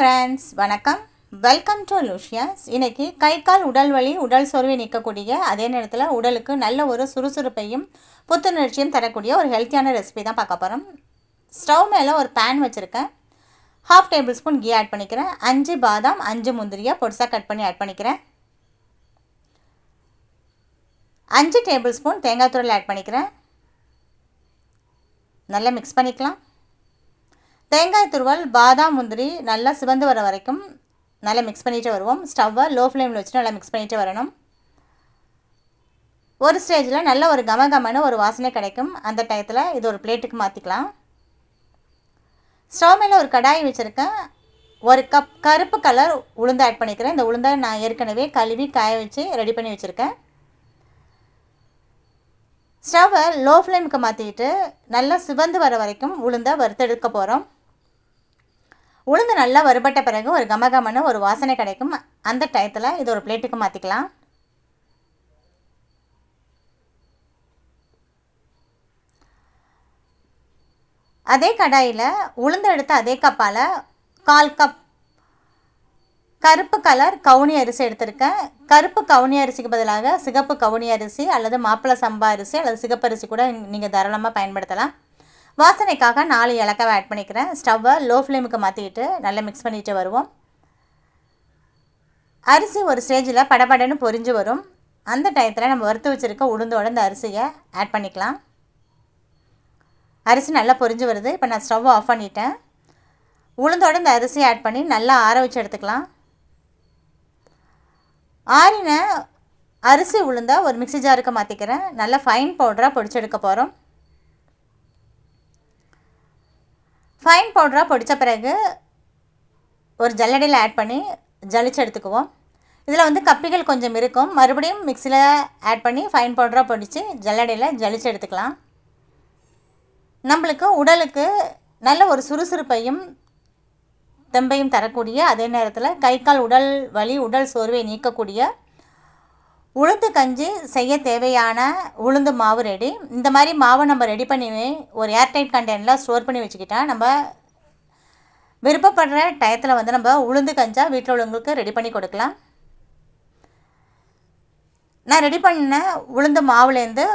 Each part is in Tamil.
ஃப்ரெண்ட்ஸ் வணக்கம். வெல்கம் டு லூஷியாஸ் இன்றைக்கி கை கால் உடல் வலி உடல் சோர்வை நிற்கக்கூடிய அதே நேரத்தில் உடலுக்கு நல்ல ஒரு சுறுசுறுப்பையும் புத்துணர்ச்சியும் தரக்கூடிய ஒரு ஹெல்த்தியான ரெசிபி தான் பார்க்க போகிறோம் ஸ்டவ் மேலே ஒரு பேன் வச்சுருக்கேன். Half table spoon key add பண்ணிக்கிறேன். அஞ்சு பாதாம் அஞ்சு முந்திரியை பொடிசாக கட் பண்ணி ஆட் பண்ணிக்கிறேன். அஞ்சு டேபிள் ஸ்பூன் தேங்காய் துருள் ஆட் பண்ணிக்கிறேன். நல்லா மிக்ஸ் பண்ணிக்கலாம். தேங்காய் துருவல் பாதாம் முந்திரி நல்லா சிவந்து வர வரைக்கும் நல்லா மிக்ஸ் பண்ணிகிட்டே வருவோம். ஸ்டவ்வை லோ ஃப்ளேமில் வச்சு நல்லா மிக்ஸ் பண்ணிகிட்டு வரணும். ஒரு ஸ்டேஜில் நல்ல ஒரு கம கமன்னு ஒரு வாசனை கிடைக்கும். அந்த டயத்தில் இது ஒரு பிளேட்டுக்கு மாற்றிக்கலாம் ஸ்டவ் மேலே ஒரு கடாய் வச்சுருக்கேன். ஒரு கப் கருப்பு கலர் உளுந்து ஆட் பண்ணிக்கிறேன். இந்த உளுந்தை நான் ஏற்கனவே கழுவி காய வச்சு ரெடி பண்ணி வச்சுருக்கேன். ஸ்டவ்வை லோ ஃப்ளேமுக்கு மாற்றிக்கிட்டு நல்லா சிவந்து வர வரைக்கும் உளுந்தை வறுத்தெடுக்க போகிறோம் உளுந்து நல்லா வறுபட்ட பிறகு ஒரு கமகமன்னு ஒரு வாசனை கிடைக்கும். அந்த டயத்தில் இது ஒரு பிளேட்டுக்கு மாற்றிக்கலாம் அதே கடாயில் உளுந்து எடுத்த அதே கப்பால் கால் கப் கருப்பு கலர் கவுனி அரிசி எடுத்திருக்கேன். கருப்பு கவுனி அரிசிக்கு பதிலாக சிகப்பு கவுனி அரிசி அல்லது மாப்பிள்ளை சம்பா அரிசி அல்லது சிகப்பரிசி கூட நீங்கள் தாராளமாக பயன்படுத்தலாம். வாசனைக்காக நாலு இலக்காவை ஆட் பண்ணிக்கிறேன். ஸ்டவ்வை லோ ஃப்ளேமுக்கு மாற்றிக்கிட்டு நல்லா மிக்ஸ் பண்ணிட்டு வருவோம். அரிசி ஒரு ஸ்டேஜில் படபடன்னு பொரிஞ்சு வரும். அந்த டயத்தில் நம்ம வறுத்து வச்சுருக்க உளுந்தோட இந்த அரிசியை ஆட் பண்ணிக்கலாம். அரிசி நல்லா பொரிஞ்சு வருது. இப்போ நான் ஸ்டவ் ஆஃப் பண்ணிட்டேன். உளுந்தோட இந்த அரிசியை ஆட் பண்ணி நல்லா ஆற வச்சு எடுத்துக்கலாம். ஆறின அரிசி உளுந்த ஒரு மிக்சி ஜாருக்கு மாற்றிக்கிறேன் நல்லா ஃபைன் பவுடராக பொடிச்செடுக்க போகிறோம் ஃபைன் பவுடராக பொடித்த பிறகு ஒரு ஜல்லடையில் ஆட் பண்ணி ஜலிச்சு எடுத்துக்குவோம். இதில் வந்து கப்பிகள் கொஞ்சம் இருக்கும். மறுபடியும் மிக்சியில் ஆட் பண்ணி ஃபைன் பவுடராக பொடித்து ஜல்லடையில் ஜலிச்சு எடுத்துக்கலாம். நம்மளுக்கு உடலுக்கு நல்ல ஒரு சுறுசுறுப்பையும் தெம்பையும் தரக்கூடிய அதே நேரத்தில் கை கால் உடல் வலி உடல் சோர்வை நீக்கக்கூடிய உளுந்து கஞ்சி செய்ய தேவையான உளுந்து மாவு ரெடி இந்த மாதிரி மாவை நம்ம ரெடி பண்ணி ஒரு ஏர்டைட் கண்டெய்னரில் ஸ்டோர் பண்ணி வச்சுக்கிட்டால் நம்ம விருப்பப்படுற டயத்தில் வந்து நம்ம உளுந்து கஞ்சா வீட்டில் உள்ளவங்களுக்கு ரெடி பண்ணி கொடுக்கலாம். நான் ரெடி பண்ண உளுந்து மாவுலேருந்து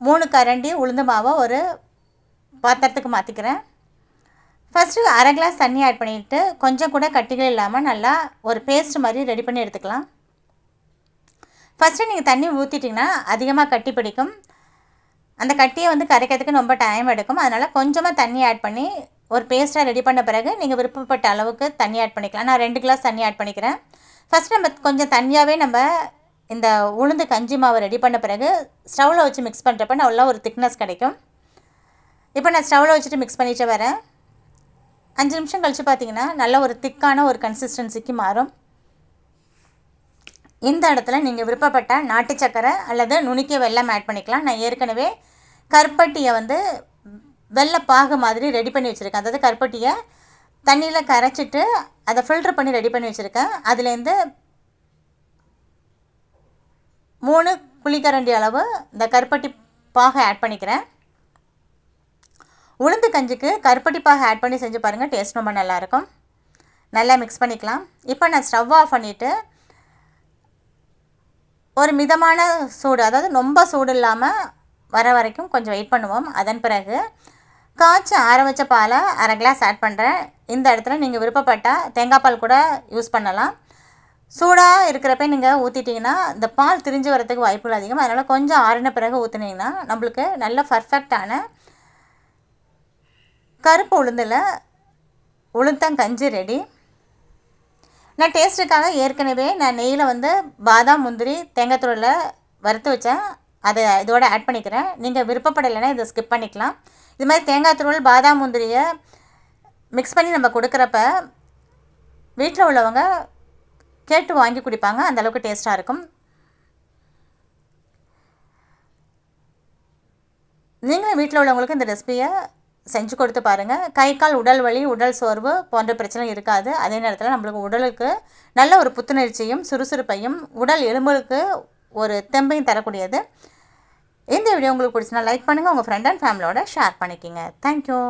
மூணு கரண்டி உளுந்து மாவை ஒரு பாத்திரத்துக்கு மாற்றிக்கிறேன் ஃபஸ்ட்டு அரை கிளாஸ் தண்ணி ஆட் பண்ணிவிட்டு கொஞ்சம் கூட கட்டிகள் இல்லாமல் நல்லா ஒரு பேஸ்ட் மாதிரி ரெடி பண்ணி எடுத்துக்கலாம். ஃபஸ்ட்டு நீங்கள் தண்ணி ஊற்றிட்டிங்கன்னா அதிகமாக கட்டி பிடிக்கும். அந்த கட்டியை வந்து கரைக்கிறதுக்கு ரொம்ப டைம் எடுக்கும். அதனால் கொஞ்சமாக தண்ணி ஆட் பண்ணி ஒரு பேஸ்ட்டாக ரெடி பண்ண பிறகு நீங்கள் விருப்பப்பட்ட அளவுக்கு தண்ணி ஆட் பண்ணிக்கலாம். நான் ரெண்டு கிளாஸ் தண்ணி ஆட் பண்ணிக்கிறேன். ஃபஸ்ட் நம்ம கொஞ்சம் தண்ணியாகவே நம்ம இந்த உளுந்து கஞ்சி மாவை ரெடி பண்ண பிறகு ஸ்டவ்வில் வச்சு மிக்ஸ் பண்ணுறப்ப நல்லா ஒரு திக்னஸ் கிடைக்கும். இப்போ நான் ஸ்டவ்வில் வச்சுட்டு மிக்ஸ் பண்ணிட்டு வரேன். அஞ்சு நிமிஷம் கழித்து பார்த்தீங்கன்னா நல்ல ஒரு திக்கான ஒரு கன்சிஸ்டன்சிக்கு மாறும். இந்த இடத்துல நீங்கள் விருப்பப்பட்ட நாட்டு சக்கரை அல்லது நுணுக்கிய வெள்ளம் ஆட் பண்ணிக்கலாம். நான் ஏற்கனவே கருப்பட்டியை வந்து வெள்ளை பாகு மாதிரி ரெடி பண்ணி வச்சுருக்கேன். அதாவது கருப்பட்டியை தண்ணியில் கரைச்சிட்டு அதை ஃபில்ட்ரு பண்ணி ரெடி பண்ணி வச்சுருக்கேன். அதுலேருந்து மூணு குழிக்கரண்டி அளவு இந்த கருப்பட்டி பாகை ஆட் பண்ணிக்கிறேன். உளுந்து கஞ்சிக்கு கருப்பட்டி பாகை ஆட் பண்ணி செஞ்சு பாருங்கள் டேஸ்ட் ரொம்ப நல்லாயிருக்கும் நல்லா மிக்ஸ் பண்ணிக்கலாம். இப்போ நான் ஸ்டவ் ஆஃப் பண்ணிவிட்டு ஒரு மிதமான சூடு அதாவது ரொம்ப சூடு இல்லாமல் வர வரைக்கும் கொஞ்சம் வெயிட் பண்ணுவோம். அதன் பிறகு காய்ச்சி ஆற வச்ச பாலை அரை கிளாஸ் ஆட் பண்ணுறேன் இந்த இடத்துல நீங்கள் விருப்பப்பட்டால் தேங்காய் பால் கூட யூஸ் பண்ணலாம். சூடாக இருக்கிறப்ப நீங்கள் ஊற்றிட்டிங்கன்னா இந்த பால் திரிஞ்சு வரதுக்கு வாய்ப்புகள் அதிகம். அதனால் கொஞ்சம் ஆறின பிறகு ஊற்றுனீங்கன்னா நம்மளுக்கு நல்ல பர்ஃபெக்டான கருப்பு உளுந்தில் உளுந்தங்கஞ்சி ரெடி நான் டேஸ்ட்டுக்காக ஏற்கனவே நான் நெய்யில் வந்து பாதாம் முந்திரி தேங்காய் தூளில் வறுத்து வச்சேன். அதை இதோட ஆட் பண்ணிக்கிறேன். நீங்கள் விருப்பப்படலைன்னா இதை ஸ்கிப் பண்ணிக்கலாம். இது மாதிரி தேங்காய் தூள் பாதாம் முந்திரியை மிக்ஸ் பண்ணி நம்ம கொடுக்குறப்ப வீட்டில் உள்ளவங்க கேட்டு வாங்கி குடிப்பாங்க. அந்தளவுக்கு டேஸ்ட்டாக இருக்கும். நீங்களும் வீட்டில் உள்ளவங்களுக்கு இந்த ரெசிபியை செஞ்சு கொடுத்து பாருங்கள் கை கால் உடல் வலி உடல் சோர்வு போன்ற பிரச்சனை இருக்காது. அதே நேரத்தில் நம்மளுக்கு உடலுக்கு நல்ல ஒரு புத்துணர்ச்சியும் சுறுசுறுப்பையும் உடல் எலும்புகளுக்கு ஒரு தெம்பையும் தரக்கூடியது. இந்த வீடியோ உங்களுக்கு பிடிச்சினா லைக் பண்ணுங்கள் உங்கள் ஃப்ரெண்ட் அண்ட் ஃபேமிலியோட ஷேர் பண்ணிக்கிங்க. Thank you